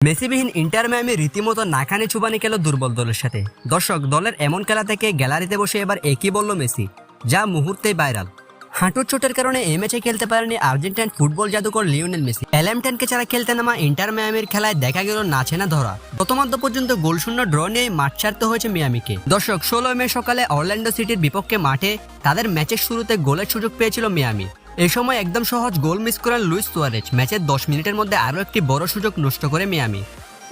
মেসিবিহীন inter Miami রীতিমতো নাকানি ছুবানি খেল দুর্বল দলের সাথে। দর্শক, দলের এমন খেলা থেকে গ্যালারিতে বসে এবার একই বলল মেসি, যা মুহূর্তেই ভাইরাল। হাঁটুর চোটের কারণে এই ম্যাচে খেলতে পারেনি আর্জেন্টাইন ফুটবল জাদুকর লিওনেল মেসি। এলএম টেনকে ছাড়া খেলতে নামা ইন্টার মিয়ামির খেলায় দেখা গেল নাচে না ধরা। প্রথমার্ধ পর্যন্ত গোলশূন্য ড্র নিয়ে মাঠ ছাড়তে হয়েছে মিয়ামিকে। দর্শক ষোলো মে সকালে অরল্যান্ডো সিটির বিপক্ষে মাঠে তাদের ম্যাচের শুরুতে গোলের সুযোগ পেয়েছিল মিয়ামি। এই সময় একদম সহজ গোল মিস করেন লুইস সুয়ারেজ। ম্যাচের দশ মিনিটের মধ্যে আরও একটি বড় সুযোগ নষ্ট করে মিয়ামি।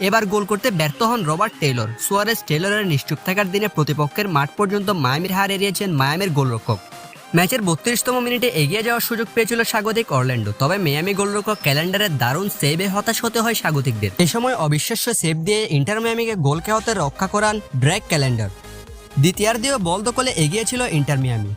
এবার গোল করতে ব্যর্থ হন রবার্ট টেইলর। সুয়ারেজ টেইলরের নিশ্চুপ থাকার দিনে প্রতিপক্ষের মাঠ পর্যন্ত মায়ামির হার এড়িয়েছেন মায়ামের গোলরক্ষক। ম্যাচের বত্রিশতম মিনিটে এগিয়ে যাওয়ার সুযোগ পেয়েছিল স্বাগতিক অরল্যান্ডো, তবে মিয়ামি গোলরক্ষক ক্যালেন্ডারের দারুণ সেভে হতাশ হতে হয় স্বাগতিকদের। এই সময় অবিশ্বাস্য সেভ দিয়ে ইন্টার মিয়ামিকে গোল খেয়াতে রক্ষা করান ড্র্যাক ক্যালেন্ডার। দ্বিতীয়ার্ধেও বল দখলে এগিয়ে ছিল ইন্টার মিয়ামি।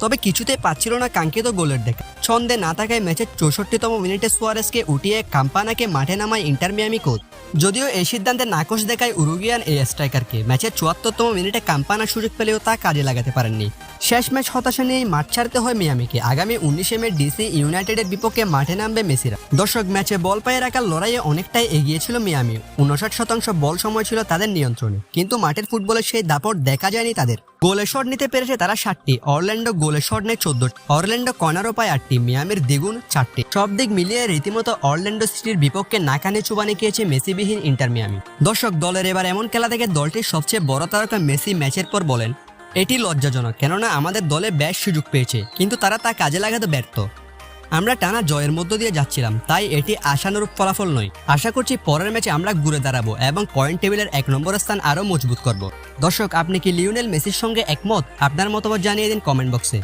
তবে কিছুতে পাচ্ছিল না কাঙ্ক্ষিত গোলের দেখা ছন্দে না থাকায় ম্যাচের চৌষট্টিতম মিনিটে সোয়ারেসকে উঠিয়ে কাম্পানাকে মাঠে নামায় ইন্টারমিয়ামি কোচ। যদিও এই সিদ্ধান্তে নাকশ দেখায় উরুগিয়ান এই স্ট্রাইকারকে। ম্যাচের চুয়াত্তরতম মিনিটে কাম্পানা সুযোগ পেলেও তা কাজে লাগাতে পারেননি। শেষ ম্যাচ হতাশা নিয়েই মাঠ ছাড়তে হয় মিয়ামিকে। আগামী উনিশে মে ডিসি ইউনাইটেডের বিপক্ষে মাঠে নামবে মেসিরা। দর্শক, ম্যাচে বল পায়ে রাখার লড়াইয়ে অনেকটাই এগিয়ে ছিল মিয়ামি। উনষাট শতাংশ বল সময় ছিল তাদের নিয়ন্ত্রণে। কিন্তু মাঠের ফুটবলের সেই দাপট দেখা যায়নি তাদের। গোলে শট নিতে পেরেছে তারা ষাটটি অরল্যান্ডো গোলে শট নেয় চোদ্দটি, অরল্যান্ডো কর্নারও পায় আটটি, মিয়ামির দ্বিগুণ চারটি। সব দিক মিলিয়ে রীতিমতো অরল্যান্ডো সিটির বিপক্ষে নাকানে চুবানি খেয়েছে মেসিবিহীন ইন্টার মিয়ামি। দর্শক, দলের এবার এমন খেলা থেকে দলটির সবচেয়ে বড় তারকা মেসি ম্যাচের পর বলেন এটি লজ্জাজনক, কেননা আমাদের দলে ব্যাস সুযোগ পেয়েছে, কিন্তু তারা তা কাজে লাগাতে ব্যর্থ। আমরা টানা জয়ের মধ্য দিয়ে যাচ্ছিলাম, তাই এটি আশানুরূপ ফলাফল নয়। আশা করছি পরের ম্যাচে আমরা ঘুরে দাঁড়াবো এবং পয়েন্ট টেবিলের এক নম্বর স্থান আরও মজবুত করব। দর্শক, আপনি কি লিওনেল মেসির সঙ্গে একমত? আপনার মতামত জানিয়ে দিন কমেন্ট বক্সে।